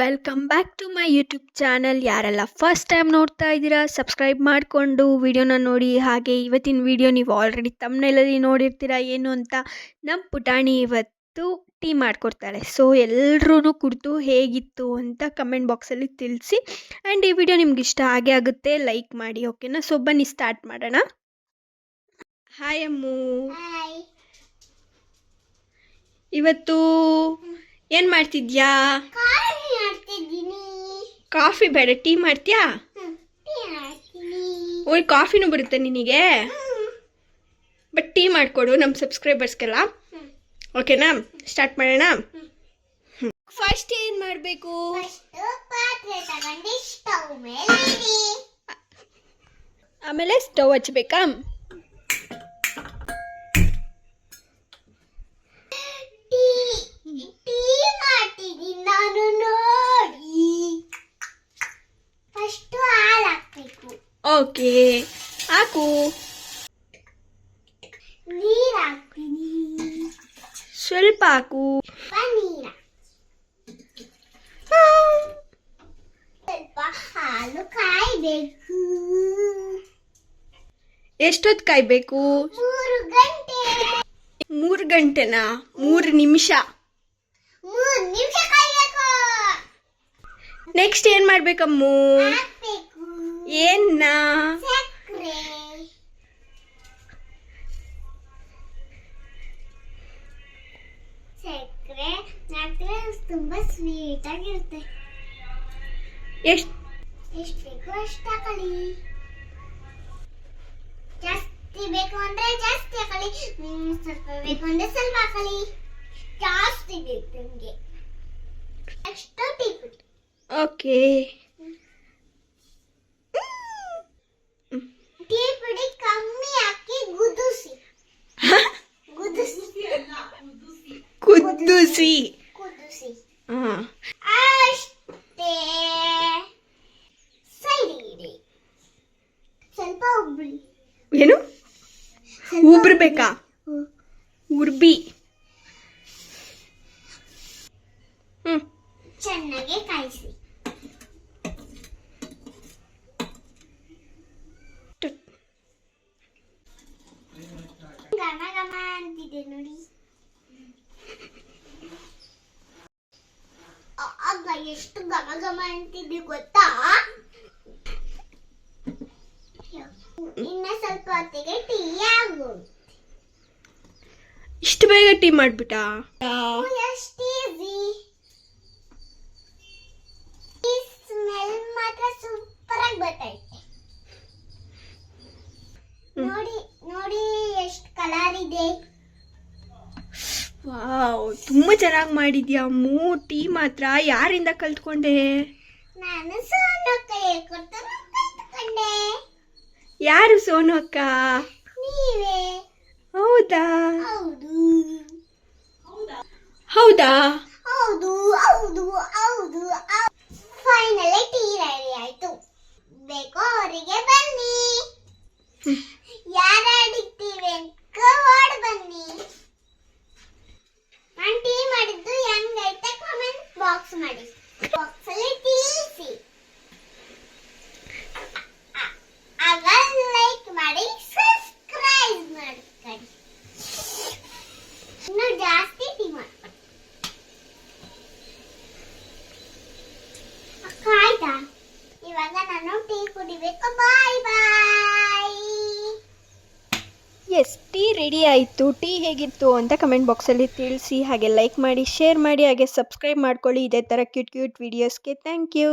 Welcome back to my YouTube channel ಯಾರೆಲ್ಲ first time ನೋಡ್ತಾ ಇದ್ದೀರಾ ಸಬ್ಸ್ಕ್ರೈಬ್ ಮಾಡಿಕೊಂಡು ವಿಡಿಯೋನ ನೋಡಿ. ಹಾಗೆ ಇವತ್ತಿನ ವಿಡಿಯೋ ನೀವು ಆಲ್ರೆಡಿ ತಮ್ಮನೇಲಲ್ಲಿ ನೋಡಿರ್ತೀರಾ ಏನು ಅಂತ ನಮ್ಮ ಪುಟಾಣಿ ಇವತ್ತು ಟೀ ಮಾಡಿಕೊಡ್ತಾಳೆ ಸೊ ಎಲ್ಲರೂ ಕುಡಿದು ಹೇಗಿತ್ತು ಅಂತ ಕಮೆಂಟ್ ಬಾಕ್ಸಲ್ಲಿ ತಿಳಿಸಿ. ಆ್ಯಂಡ್ ಈ ವಿಡಿಯೋ ನಿಮ್ಗೆ ಇಷ್ಟ ಆಗೇ ಆಗುತ್ತೆ ಲೈಕ್ ಮಾಡಿ ಓಕೆನಾ ಸೊ ಬನ್ನಿ ಸ್ಟಾರ್ಟ್ ಮಾಡೋಣ. ಹಾಯ್ ಅಮ್ಮು. ಇವತ್ತು ಏನು ಮಾಡ್ತಿದ್ಯಾ? ಕಾಫಿ ಬೇಡ ಟೀ ಮಾಡ್ತೀಯಾ? ಓಯ್ ಕಾಫಿನೂ ಬರುತ್ತೆ ನಿನಗೆ? ಬಟ್ ಟೀ ಮಾಡಿಕೊಡು ನಮ್ಮ ಸಬ್ಸ್ಕ್ರೈಬರ್ಸ್ಗೆಲ್ಲ. ಓಕೆನಾ? ಸ್ಟಾರ್ಟ್ ಮಾಡೋಣ? ಫಸ್ಟ್ ಏನು ಮಾಡಬೇಕು? ಆಮೇಲೆ ಸ್ಟವ್ ಹಚ್ಬೇಕಾ ಟೀ ಟೀ ಮಾಡ್ತಿದ್ದೀನಿ ನಾನು ನೋಡಿ ಫಸ್ಟು ಹಾಲು ಹಾಕ್ಬೇಕು ಓಕೆ ಹಾಕು. ನೀರು ಹಾಕ್ತೀನಿ ಸ್ವಲ್ಪ ಹಾಕು. ಪನ್ನೀರ ಸ್ವಲ್ಪ ಹಾಲು ಕಾಯ್ಬೇಕು? ಎಷ್ಟೊತ್ತು ಕಾಯ್ಬೇಕು ಮೂರು ಗಂಟೆ ಮೂರು ಗಂಟೆನಾ? ಮೂರು ನಿಮಿಷ. ಮೂರು ನಿಮಿಷ ಕಾಯ್ಬೇಕು. ನೆಕ್ಸ್ಟ್ ಏನು ಮಾಡ್ಬೇಕಮ್ಮು? ಏನ್ನ? ಸಕ್ಕರೆ ತುಂಬಾ ಸ್ವೀಟ್ ಆಗಿರುತ್ತೆ ಎಷ್ಟು? ಎಷ್ಟು ಬೇಕು ಅಷ್ಟು ಹಾಕೊಳ್ಳಿ ಜಾಸ್ತಿ ಬೇಕು ಅಂದ್ರೆ ಜಾಸ್ತಿ ಹಾಕೊಳ್ಳಿ. ಸ್ವಲ್ಪ ಬೇಕು ಅಂದ್ರೆ ಸ್ವಲ್ಪ ಹಾಕೊಳ್ಳಿ. ಜಾಸ್ತಿ ಬೇಕು ನಿಮಗೆ. ಅಷ್ಟು ಟೀ ಓಕೆ. ಟೀ ಪುಡಿ ಕಮ್ಮಿ ಹಾಕಿ ಗುದಿಸಿ ಗುದುಸಿ ಕುದಿಸಿ ಕುದಿಸಿ ಹಾಂ. ಅಷ್ಟೇ. ಸರಿ ಇಡಿ. ಸ್ವಲ್ಪ ಉಬ್ರಿ. ಏನು? ಉಬ್ರಬೇಕಾ. ಉರ್ಬಿ. ಹ್ಮ್. ಚೆನ್ನಾಗಿ ಕಾಯಿಸಿ ಘಮ ಘಮ ಅಂತಿದೆ ನೋಡಿ ಆ- ಆಗ ಎಷ್ಟು ಘಮ ಘಮ ಅಂತಿದೆ ಗೊತ್ತಾ ಇನ್ನ ಸ್ವಲ್ಪ ಹೊತ್ತಿಗೆ ಟೀ ಆಗು ಇಷ್ಟು ಬೇಗ ಟೀ ಮಾಡಿಬಿಟ್ಟಾ? ಎಷ್ಟು ಈಸಿ ಈ ಸ್ಮೆಲ್ ಮಾತ್ರ ಸೂಪರ್ ಆಗಿ ಬರ್ತೈತೆ ನೋಡಿ ನೋಡಿ ಎಷ್ಟು ಕಲರ್ ಇದೆ ವಾವ್ ತುಂಬ ಚೆನ್ನಾಗಿ ಮಾಡಿದ್ಯಾ ಮೂರ್ತಿ ಟೀ ಮಾತ್ರ? ಯಾರಿಂದ ಕಲ್ತ್ಕೊಂಡೆ? ನಾನು ಸೋನು ಕೈ ಕೊಡ್ತಾನೆ ಕಲ್ತ್ಕೊಂಡೆ. ಯಾರು ಸೋನು ಅಕ್ಕ? ನೀವೇ. ಹೌದಾ? ಹೌದು. ಹೌದಾ? ಹೌದು ಹೌದು ಹೌದು ಫೈನಲಿ ಟೀ ರೆಡಿ ಆಯ್ತು. ಬೇಕೋ ಅವರಿಗೆ ಬನ್ನಿ ಯಾರು ಅಡಿಕ್ತೀವಿ ಅಂತ ಓಡ್ ಬನ್ನಿ ನಾನು ಟೀ ಮಾಡಿದ್ದು ಹೆಂಗೈತೆ ಕಮೆಂಟ್ ಬಾಕ್ಸ್ ಮಾಡಿ ಬಾಕ್ಸ್ ಅಲ್ಲಿ ತಿಳಿಸಿ ಆಗ ಲೈಕ್ ಮಾಡಿ ಸಬ್ಸ್ಕ್ರೈಬ್ ಮಾಡ್ಕೊಳ್ಳಿ ಇನ್ನು ಜಾಸ್ತಿ ಟೀ ಮಾಡ್ಕೊಳ್ಳಿ ಅಕ್ಕ ಆಯ್ತಾ ಇವಾಗ ನಾನು ಟೀ ಕುಡಿಬೇಕು. Bye bye yes tea ready ಆಯಿತು ಟೀ ಹೇಗಿತ್ತು ಅಂತ ಕಮೆಂಟ್ ಬಾಕ್ಸಲ್ಲಿ ತಿಳಿಸಿ, ಹಾಗೆ ಲೈಕ್ ಮಾಡಿ ಶೇರ್ ಮಾಡಿ, ಹಾಗೆ ಸಬ್ಸ್ಕ್ರೈಬ್ ಮಾಡ್ಕೊಳ್ಳಿ. ಇದೇ ಥರ ಕ್ಯೂಟ್ ಕ್ಯೂಟ್ ವೀಡಿಯೋಸ್ಗೆ ಥ್ಯಾಂಕ್ ಯು